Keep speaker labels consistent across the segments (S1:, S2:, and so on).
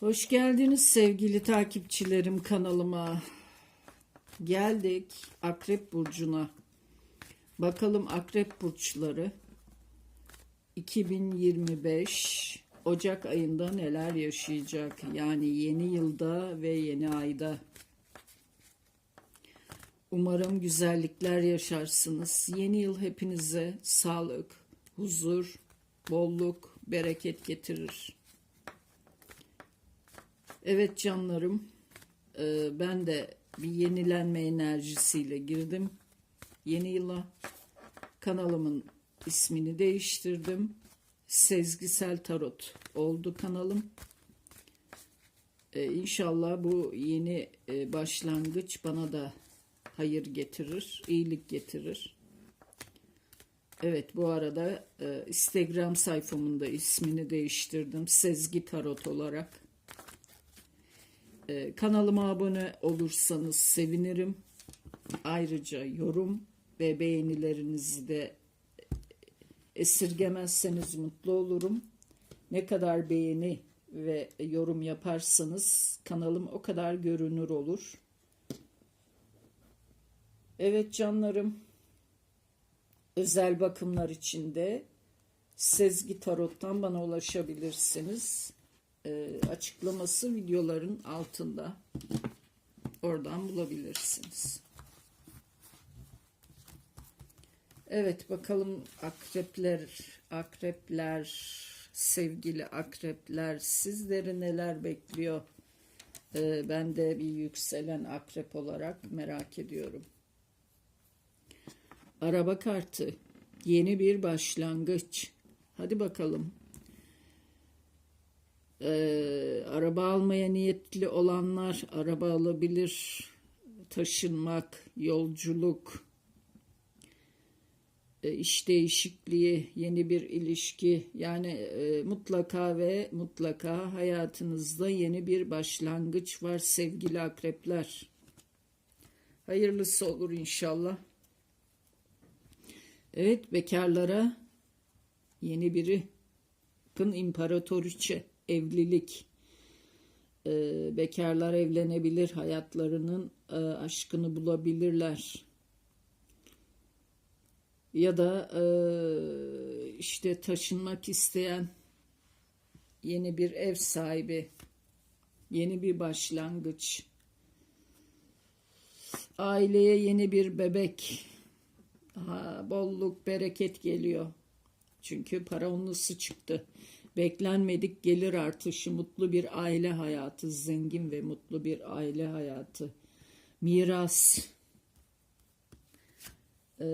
S1: Hoş geldiniz sevgili takipçilerim kanalıma. Geldik Akrep Burcu'na. Bakalım Akrep Burçları 2025 Ocak ayında neler yaşayacak? Yani yeni yılda ve yeni ayda. Umarım güzellikler yaşarsınız. Yeni yıl hepinize sağlık, huzur, bolluk, bereket getirir. Evet canlarım, e, ben de bir yenilenme enerjisiyle girdim yeni yıla. Kanalımın ismini değiştirdim. Sezgisel Tarot oldu kanalım. E, İnşallah bu yeni e, başlangıç bana da hayır getirir, iyilik getirir. Evet bu arada e, Instagram sayfamın da ismini değiştirdim. Sezgi Tarot olarak. Ee, kanalıma abone olursanız sevinirim. Ayrıca yorum ve beğenilerinizi de esirgemezseniz mutlu olurum. Ne kadar beğeni ve yorum yaparsanız kanalım o kadar görünür olur. Evet canlarım. Özel bakımlar için de Sezgi Tarot'tan bana ulaşabilirsiniz e, açıklaması videoların altında. Oradan bulabilirsiniz. Evet bakalım akrepler, akrepler, sevgili akrepler sizleri neler bekliyor? E, ben de bir yükselen akrep olarak merak ediyorum. Araba kartı, yeni bir başlangıç. Hadi bakalım e, araba almaya niyetli olanlar araba alabilir. Taşınmak, yolculuk, e, iş değişikliği, yeni bir ilişki yani e, mutlaka ve mutlaka hayatınızda yeni bir başlangıç var sevgili akrepler. Hayırlısı olur inşallah. Evet bekarlara yeni biri. Bakın imparatoriçe evlilik. Ee, bekarlar evlenebilir, hayatlarının e, aşkını bulabilirler. Ya da e, işte taşınmak isteyen yeni bir ev sahibi, yeni bir başlangıç, aileye yeni bir bebek, ha, bolluk, bereket geliyor. Çünkü para onlusu çıktı. Beklenmedik gelir artışı, mutlu bir aile hayatı, zengin ve mutlu bir aile hayatı. Miras. Ee,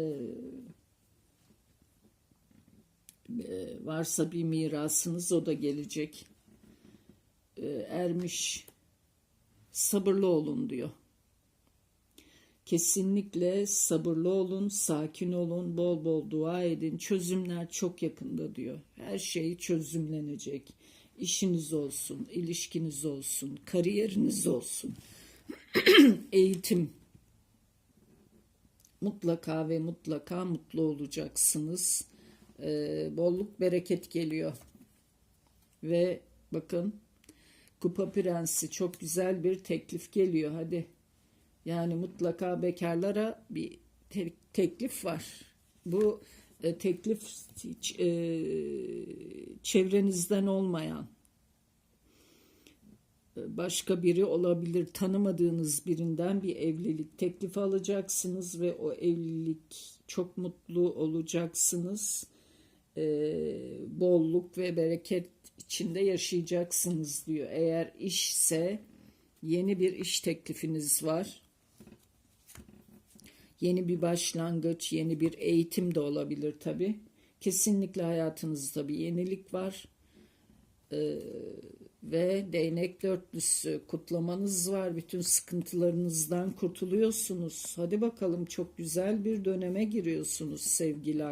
S1: e, varsa bir mirasınız o da gelecek. Ee, ermiş. Sabırlı olun diyor. Kesinlikle sabırlı olun, sakin olun, bol bol dua edin. Çözümler çok yakında diyor. Her şey çözümlenecek. İşiniz olsun, ilişkiniz olsun, kariyeriniz olsun. Eğitim. Mutlaka ve mutlaka mutlu olacaksınız. Ee, bolluk bereket geliyor. Ve bakın Kupa Prensi çok güzel bir teklif geliyor. Hadi yani mutlaka bekarlara bir te- teklif var. Bu e, teklif e, çevrenizden olmayan e, başka biri olabilir. Tanımadığınız birinden bir evlilik teklifi alacaksınız ve o evlilik çok mutlu olacaksınız. E, bolluk ve bereket içinde yaşayacaksınız diyor. Eğer işse yeni bir iş teklifiniz var Yeni bir başlangıç, yeni bir eğitim de olabilir tabi. Kesinlikle hayatınızda bir yenilik var. Ee, ve değnek dörtlüsü kutlamanız var. Bütün sıkıntılarınızdan kurtuluyorsunuz. Hadi bakalım çok güzel bir döneme giriyorsunuz sevgili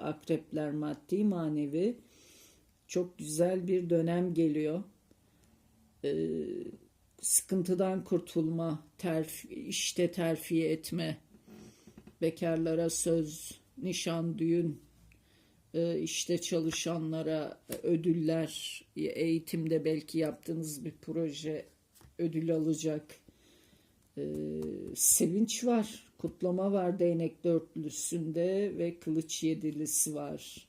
S1: akrepler maddi manevi. Çok güzel bir dönem geliyor. Ee, sıkıntıdan kurtulma, terfi, işte terfiye etme, bekarlara söz, nişan, düğün, e, işte çalışanlara ödüller, eğitimde belki yaptığınız bir proje ödül alacak e, sevinç var, kutlama var değnek dörtlüsünde ve kılıç yedilisi var.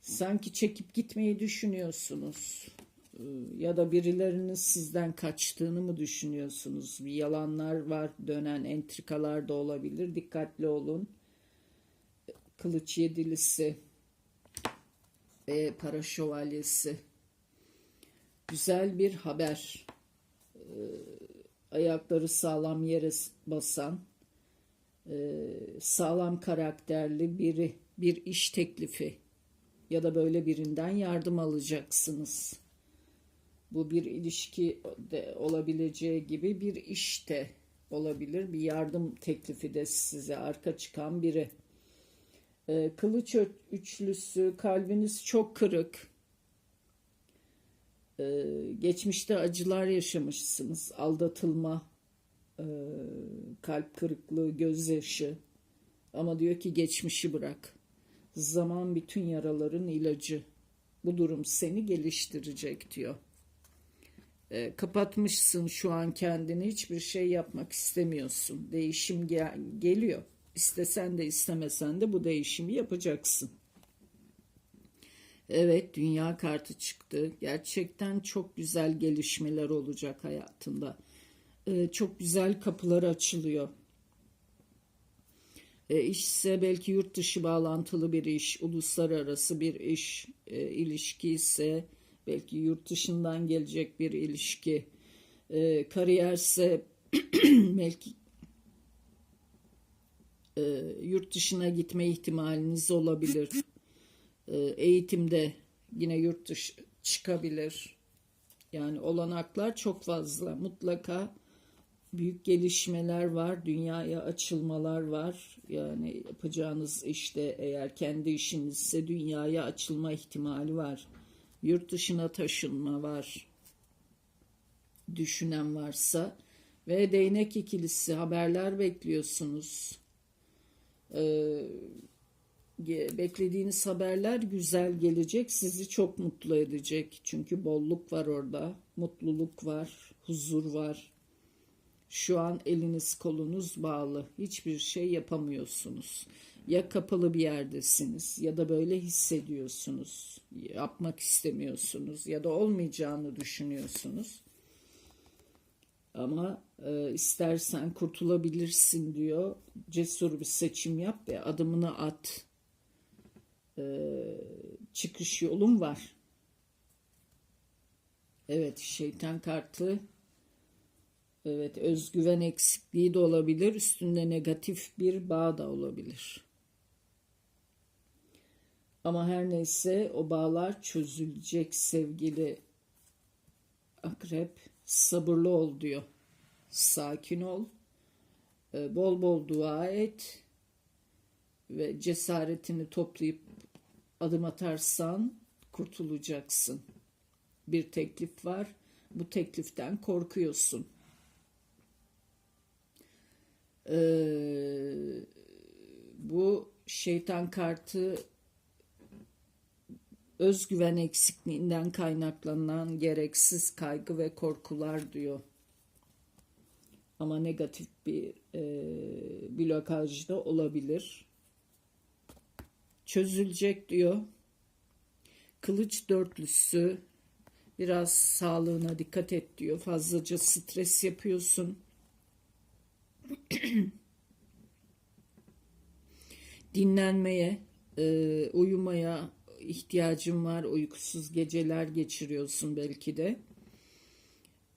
S1: Sanki çekip gitmeyi düşünüyorsunuz ya da birilerinin sizden kaçtığını mı düşünüyorsunuz? Bir yalanlar var, dönen entrikalar da olabilir. Dikkatli olun. Kılıç yedilisi ve para şövalyesi. Güzel bir haber. Ee, ayakları sağlam yere basan, e, sağlam karakterli biri, bir iş teklifi ya da böyle birinden yardım alacaksınız. Bu bir ilişki de olabileceği gibi bir iş de olabilir. Bir yardım teklifi de size arka çıkan biri. Ee, kılıç üçlüsü, kalbiniz çok kırık. Ee, geçmişte acılar yaşamışsınız. Aldatılma, e, kalp kırıklığı, gözyaşı. Ama diyor ki geçmişi bırak. Zaman bütün yaraların ilacı. Bu durum seni geliştirecek diyor. Ee, kapatmışsın şu an kendini. Hiçbir şey yapmak istemiyorsun. Değişim gel- geliyor. İstesen de istemesen de bu değişimi yapacaksın. Evet, dünya kartı çıktı. Gerçekten çok güzel gelişmeler olacak hayatında. Ee, çok güzel kapılar açılıyor. E, iş ise belki yurt dışı bağlantılı bir iş, uluslararası bir iş, e, ilişki ise belki yurt dışından gelecek bir ilişki, e, kariyerse belki e, yurt dışına gitme ihtimaliniz olabilir. E, eğitimde yine yurt dışı çıkabilir. Yani olanaklar çok fazla. Mutlaka büyük gelişmeler var, dünyaya açılmalar var. Yani yapacağınız işte eğer kendi işinizse dünyaya açılma ihtimali var. Yurt dışına taşınma var. Düşünen varsa ve değnek ikilisi haberler bekliyorsunuz. Ee, beklediğiniz haberler güzel gelecek, sizi çok mutlu edecek. Çünkü bolluk var orada, mutluluk var, huzur var. Şu an eliniz kolunuz bağlı. Hiçbir şey yapamıyorsunuz. Ya kapalı bir yerdesiniz ya da böyle hissediyorsunuz. Yapmak istemiyorsunuz ya da olmayacağını düşünüyorsunuz. Ama e, istersen kurtulabilirsin diyor. Cesur bir seçim yap ve adımını at. E, çıkış yolun var. Evet şeytan kartı Evet, özgüven eksikliği de olabilir. Üstünde negatif bir bağ da olabilir. Ama her neyse o bağlar çözülecek sevgili akrep. Sabırlı ol diyor. Sakin ol. Ee, bol bol dua et. Ve cesaretini toplayıp adım atarsan kurtulacaksın. Bir teklif var. Bu tekliften korkuyorsun Ee, bu şeytan kartı özgüven eksikliğinden kaynaklanan gereksiz kaygı ve korkular diyor. Ama negatif bir e, blokaj da olabilir. Çözülecek diyor. Kılıç dörtlüsü biraz sağlığına dikkat et diyor. Fazlaca stres yapıyorsun dinlenmeye, e, uyumaya ihtiyacın var. Uykusuz geceler geçiriyorsun belki de.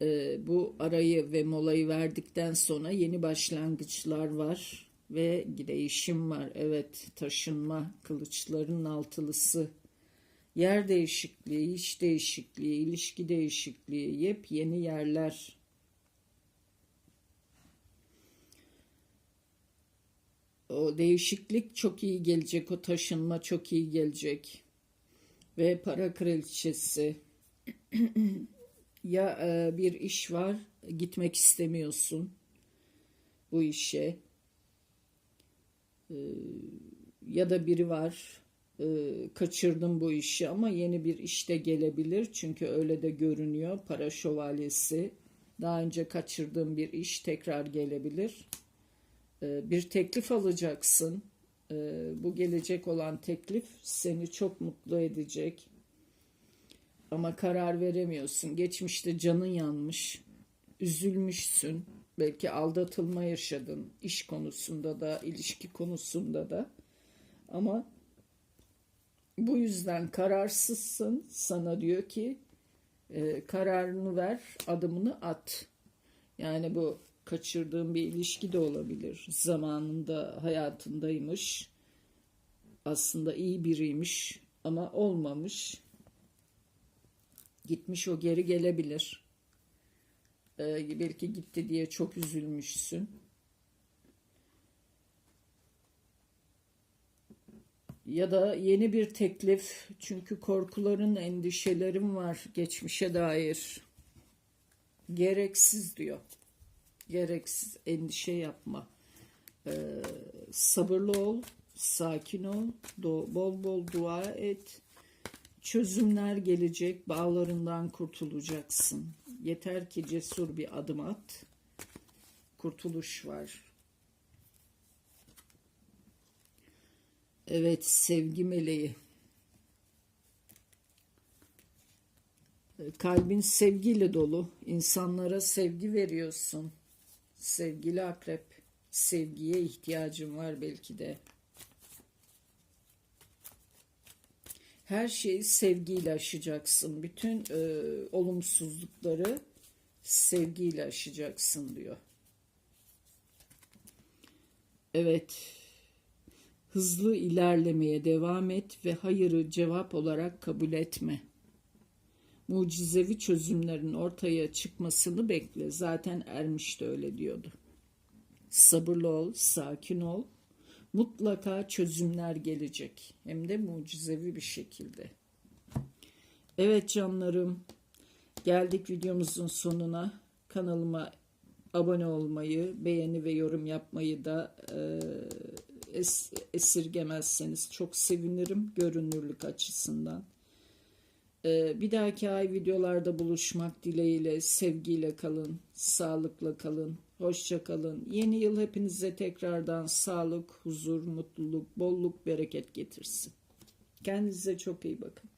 S1: E, bu arayı ve molayı verdikten sonra yeni başlangıçlar var ve değişim var. Evet, taşınma, kılıçların altılısı, yer değişikliği, iş değişikliği, ilişki değişikliği, yepyeni yerler o değişiklik çok iyi gelecek, o taşınma çok iyi gelecek. Ve para kraliçesi ya e, bir iş var, gitmek istemiyorsun bu işe. E, ya da biri var, e, kaçırdım bu işi ama yeni bir işte gelebilir. Çünkü öyle de görünüyor. Para şövalyesi. Daha önce kaçırdığım bir iş tekrar gelebilir. E, bir teklif alacaksın. E, bu gelecek olan teklif seni çok mutlu edecek. Ama karar veremiyorsun. Geçmişte canın yanmış. Üzülmüşsün. Belki aldatılma yaşadın. iş konusunda da, ilişki konusunda da. Ama bu yüzden kararsızsın. Sana diyor ki e, kararını ver, adımını at. Yani bu kaçırdığın bir ilişki de olabilir. Zamanında hayatındaymış. Aslında iyi biriymiş ama olmamış. Gitmiş o geri gelebilir. E, belki gitti diye çok üzülmüşsün. ya da yeni bir teklif çünkü korkuların, endişelerin var geçmişe dair. Gereksiz diyor. Gereksiz endişe yapma. Ee, sabırlı ol, sakin ol, bol bol dua et. Çözümler gelecek, bağlarından kurtulacaksın. Yeter ki cesur bir adım at. Kurtuluş var. Evet, sevgi meleği. Kalbin sevgiyle dolu. İnsanlara sevgi veriyorsun. Sevgili akrep. Sevgiye ihtiyacın var belki de. Her şeyi sevgiyle aşacaksın. Bütün e, olumsuzlukları sevgiyle aşacaksın diyor. Evet hızlı ilerlemeye devam et ve hayırı cevap olarak kabul etme. Mucizevi çözümlerin ortaya çıkmasını bekle. Zaten Ermiş de öyle diyordu. Sabırlı ol, sakin ol. Mutlaka çözümler gelecek. Hem de mucizevi bir şekilde. Evet canlarım. Geldik videomuzun sonuna. Kanalıma abone olmayı, beğeni ve yorum yapmayı da e, es, esirgemezseniz çok sevinirim görünürlük açısından. Ee, bir dahaki ay videolarda buluşmak dileğiyle sevgiyle kalın, sağlıkla kalın, hoşça kalın. Yeni yıl hepinize tekrardan sağlık, huzur, mutluluk, bolluk, bereket getirsin. Kendinize çok iyi bakın.